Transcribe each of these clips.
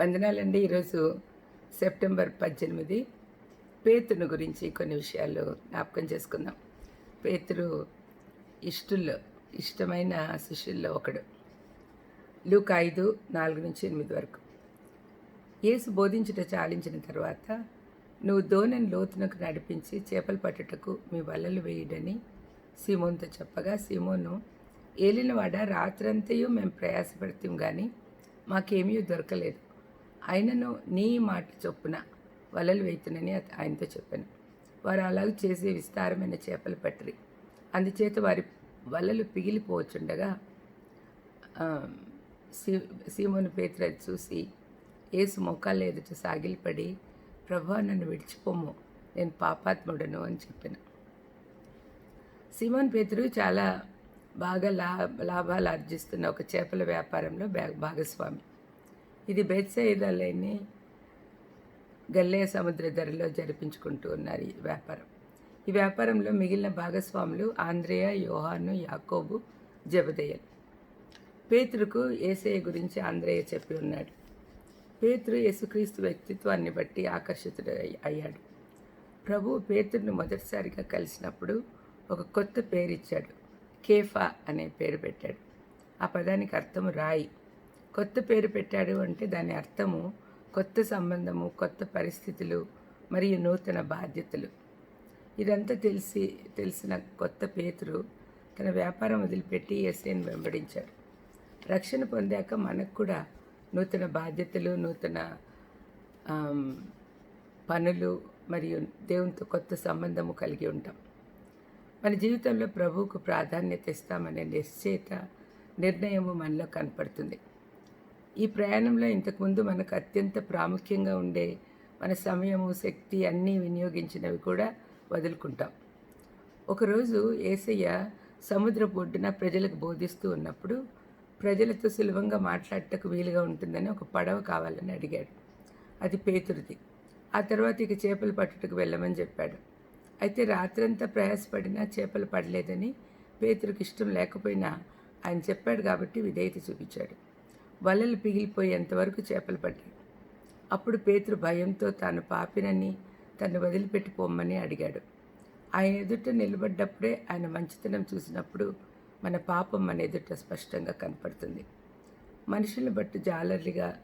వందనాలండి. ఈరోజు సెప్టెంబర్ పద్దెనిమిది. పేతును గురించి కొన్ని విషయాలు జ్ఞాపకం చేసుకుందాం. పేతురు ఇష్టుల్లో ఇష్టమైన శిష్యుల్లో ఒకడు. లూక్ ఐదు నాలుగు నుంచి ఎనిమిది వరకు. యేసు బోధించుట చాలించిన తర్వాత నువ్వు దోణిని లోతునకు నడిపించి చేపలు పట్టుటకు మీ వలలు వేయడని సీమోన్తో చెప్పగా సీమోను ఏలినవాడ రాత్రంతయు మేము ప్రయాసపడతాం కానీ మాకేమీ దొరకలేదు. ఆయనను నీ మాట చొప్పున వలలు వేతునని ఆయనతో చెప్పాను. వారు అలాగ చేసే విస్తారమైన చేపలు పట్టరి. అందుచేత వారి వలలు పిగిలిపోచుండగా సీ సీమోను పేతురు అది చూసి ఏసు మొక్కలు ఎదుట సాగిలిపడి ప్రభా నన్ను విడిచిపోము నేను పాపాత్ముడను అని చెప్పాను. సిమోన్ పేతురు చాలా బాగా లా లాభాలు ఆర్జిస్తున్న ఒక చేపల వ్యాపారంలో భాగస్వామి. ఇది బెత్సైదాలేని గల్లే సముద్ర ధరలో జరిపించుకుంటూ ఉన్నారు ఈ వ్యాపారం. ఈ వ్యాపారంలో మిగిలిన భాగస్వాములు ఆంధ్రేయ యోహాను యాకోబు జబదయ్యలు పేతురుకు ఏసయ్య గురించి ఆంధ్రేయ చెప్పి ఉన్నాడు. పేతురు యేసుక్రీస్తు వ్యక్తిత్వాన్ని బట్టి ఆకర్షితుడు అయ్యాడు. ప్రభు పేతురును మొదటిసారిగా కలిసినప్పుడు ఒక కొత్త పేరు ఇచ్చాడు కేఫా అనే పేరు పెట్టాడు. ఆ పదానికి అర్థం రాయి. కొత్త పేరు పెట్టాడు అంటే దాని అర్థము కొత్త సంబంధము కొత్త పరిస్థితులు మరియు నూతన బాధ్యతలు. ఇదంతా తెలిసి తెలిసిన కొత్త పేతురు తన వ్యాపారం వదిలిపెట్టి ఎస్ఐని వెంబడించాడు. రక్షణ పొందాక మనకు కూడా నూతన బాధ్యతలు నూతన పనులు మరియు దేవునితో కొత్త సంబంధము కలిగి ఉంటాం. మన జీవితంలో ప్రభువుకు ప్రాధాన్యత ఇస్తామనే నిశ్చయిత నిర్ణయము మనలో కనపడుతుంది. ఈ ప్రయాణంలో ఇంతకుముందు మనకు అత్యంత ప్రాముఖ్యంగా ఉండే మన సమయము శక్తి అన్నీ వినియోగించినవి కూడా వదులుకుంటాం. ఒకరోజు ఏసయ్య సముద్ర ఒడ్డున ప్రజలకు బోధిస్తూ ఉన్నప్పుడు ప్రజలతో సులభంగా మాట్లాడటకు వీలుగా ఉంటుందని ఒక పడవ కావాలని అడిగాడు. అది పేతురిది. ఆ తర్వాత ఇక చేపలు పట్టుటకు వెళ్ళమని చెప్పాడు. అయితే రాత్రంతా ప్రయాసపడినా చేపలు పడలేదని పేతురికి ఇష్టం లేకపోయినా ఆయన చెప్పాడు కాబట్టి విధేయత చూపించాడు. వలలు పిగిలిపోయేంతవరకు చేపలు పడ్డాయి. అప్పుడు పేతురు భయంతో తాను పాపినని తను వదిలిపెట్టి పొమ్మని అడిగాడు. ఆయన ఎదుట నిలబడ్డప్పుడే ఆయన మంచితనం చూసినప్పుడు మన పాపం మన ఎదుట స్పష్టంగా కనపడుతుంది. మనుషులను బట్టి జాలర్లుగా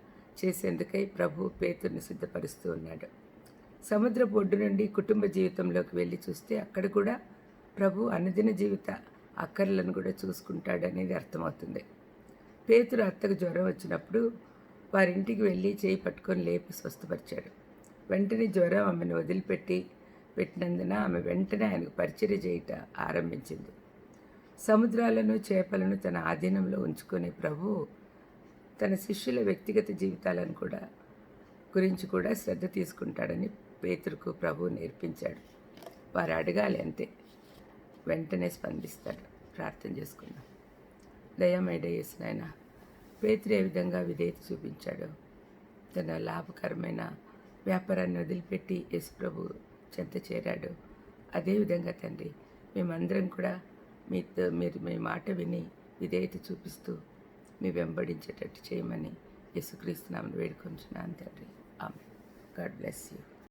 చేసేందుకై ప్రభు పేతుర్ని సిద్ధపరుస్తూ ఉన్నాడు. సముద్ర ఒడ్డు నుండి కుటుంబ జీవితంలోకి వెళ్ళి చూస్తే అక్కడ కూడా ప్రభు అనుదిన జీవిత అక్కర్లను కూడా చూసుకుంటాడనేది అర్థమవుతుంది. పేతురు అత్తకు జ్వరం వచ్చినప్పుడు వారింటికి వెళ్ళి చేయి పట్టుకొని లేపి స్వస్థపరిచాడు. వెంటనే జ్వరం ఆమెను వదిలిపెట్టి పెట్టినందున ఆమె వెంటనే ఆయనకు పరిచర్య చేయుట ఆరంభించింది. సముద్రాలను చేపలను తన ఆధీనంలో ఉంచుకునే ప్రభు తన శిష్యుల వ్యక్తిగత జీవితాలను కూడా గురించి కూడా శ్రద్ధ తీసుకుంటాడని పేతురుకు ప్రభు నేర్పించాడు. వారు అడగాలి అంతే. వెంటనే స్పందిస్తాడు. ప్రార్థన చేసుకుందాం. దయమైన చేసిన పేతురు ఏ విధంగా విధేయత చూపించాడు? తన లాభకరమైన వ్యాపారాన్ని వదిలిపెట్టి యేసు చెంత చేరాడు. అదేవిధంగా తండ్రి మేమందరం కూడా మీతో మీరు మీ మాట విని విధేయత చూపిస్తూ మీ వెంబడించేటట్టు చేయమని యేసుక్రీస్తు నామని వేడుకొంచున్నాను తండ్రి. ఆమె గాడ్ బ్లెస్ యూ.